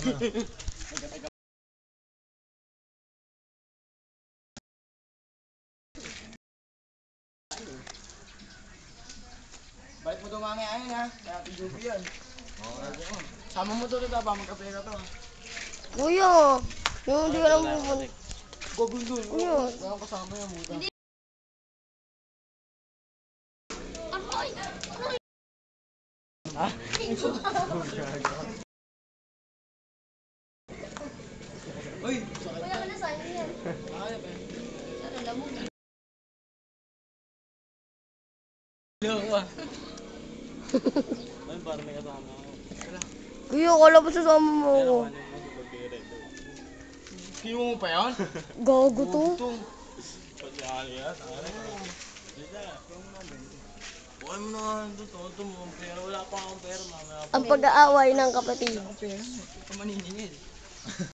Balik mo daw mamaya ayun ha. Kaya ati Juby yan. Sama mo to dito ba? Magkape ka to. Kuya, yung hindi ka lang pupunta. Gagawin doon. Kuya. Kang kasama yan muta. Uy! Kuya, ano sa inyo yan? Ayop eh. Ano, lamog. Ah. Ayun, parang may kasama ako. Kuya, ba sasama mo ako? Kiyo mo pa yan? Gago to. Pagkakali yan, Buhay mo na nga ito, toto mo ang pera. Wala pa akong pera, mamaya Ang pag-aaway ng kapatid. Pera. Ito maniningil.